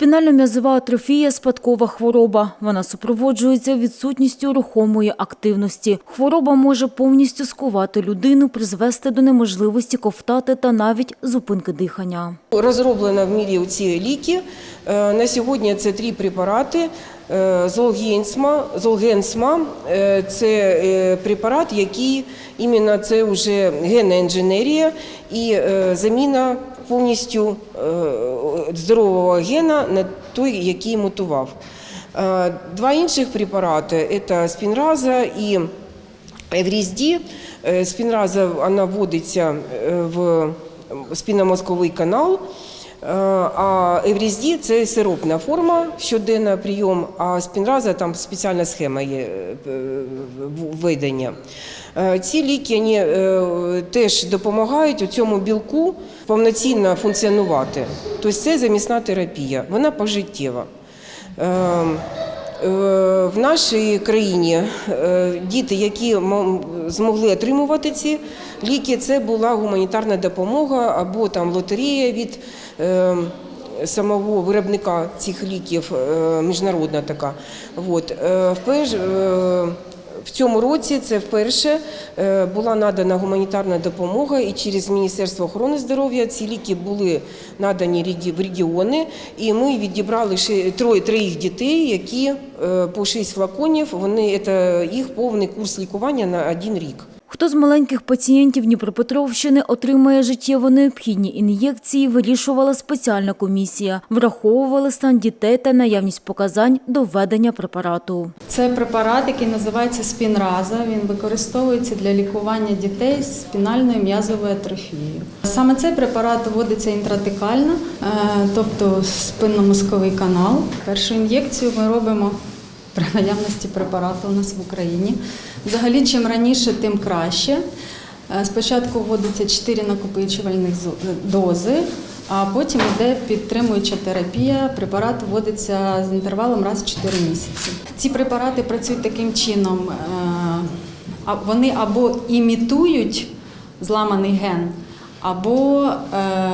Спінально-м'язова атрофія – спадкова хвороба. Вона супроводжується відсутністю рухомої активності. Хвороба може повністю скувати людину, призвести до неможливості ковтати та навіть зупинки дихання. Розроблено в мірі ці ліки. Е, На сьогодні це три препарати. Е, Золгенсма, Золгенсма е, – це препарат, який іменно це вже генна інженерія і заміна повністю е, здорового гена на той, який мутував. Е, Два інших препарати – це спінраза і Еврізді. Е, Спінраза вона вводиться в спінномозковий канал, а Еврізді – це сиропна форма, щоденна прийом, а спінраза там спеціальна схема є е, введення. Е, Ці ліки вони, е, теж допомагають у цьому білку повноцінно функціонувати. Тобто це замісна терапія, вона пожиттєва. Е, В нашій країні е, діти, які мо- змогли отримувати ці ліки, це була гуманітарна допомога або там лотерея від е, самого виробника цих ліків, міжнародна така. От. В цьому році це вперше е, була надана гуманітарна допомога, і через Міністерство охорони здоров'я ці ліки були надані в регіони. І ми відібрали троє троїх дітей, які е, по шість флаконів. Вони це їх повний курс лікування на один рік. Хто з маленьких пацієнтів Дніпропетровщини отримає життєво необхідні ін'єкції, вирішувала спеціальна комісія. Враховували стан дітей та наявність показань до введення препарату. Це препарат, який називається спінраза. Він використовується для лікування дітей з спінальною м'язовою атрофією. Саме цей препарат вводиться інтратекально, е, тобто спинномозковий канал. Першу ін'єкцію ми робимо при наявності препарату у нас в Україні. Взагалі, чим раніше, тим краще. Е, Спочатку вводиться 4 накопичувальних дози, а потім йде підтримуюча терапія. Препарат вводиться з інтервалом раз в 4 місяці. Ці препарати працюють таким чином: е, вони або імітують зламаний ген, або е,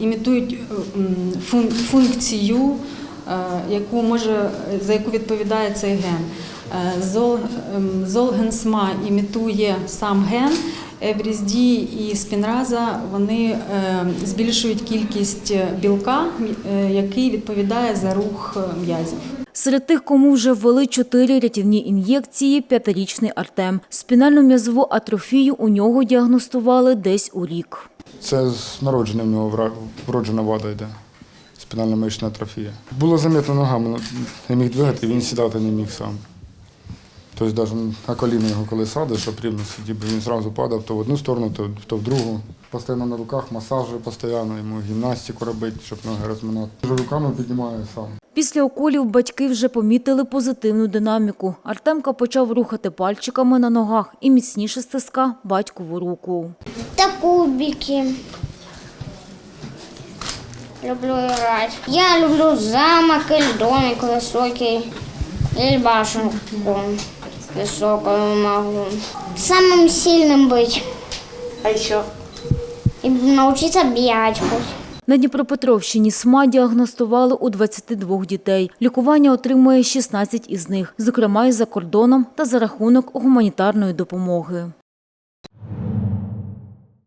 імітують функцію, е, яку може, за яку відповідає цей ген. Е, Зол, ем, Золгенсма імітує сам ген. Еврізді і спінраза вони е, збільшують кількість білка, е, який відповідає за рух е, м'язів. Серед тих, кому вже ввели чотири рятівні ін'єкції, п'ятирічний Артем. Спінально-м'язову атрофію у нього діагностували десь у рік. Це з народження в нього вроджена вада йде. Спінальна мишна атрофія. Було замітно ногами, не міг двигати, він сідати не міг сам. Тобто навіть на коліна його коли садиш, щоб рівно сидів, він одразу падав то в одну сторону, то, то в другу. Постійно на руках, масажі постійно, йому гімнастику робити, щоб ноги розминати. Руками піднімає сам. Після уколів батьки вже помітили позитивну динаміку. Артемка почав рухати пальчиками на ногах і міцніше стиска батькову руку. Та кубики Люблю играть. Я люблю замок или домик высокий, или башенку высокую могу. Самым сильным быть. А еще? И научиться бегать хоть. На Дніпропетровщині СМА діагностували у 22 дітей. Лікування отримує 16 із них, зокрема і за кордоном та за рахунок гуманітарної допомоги.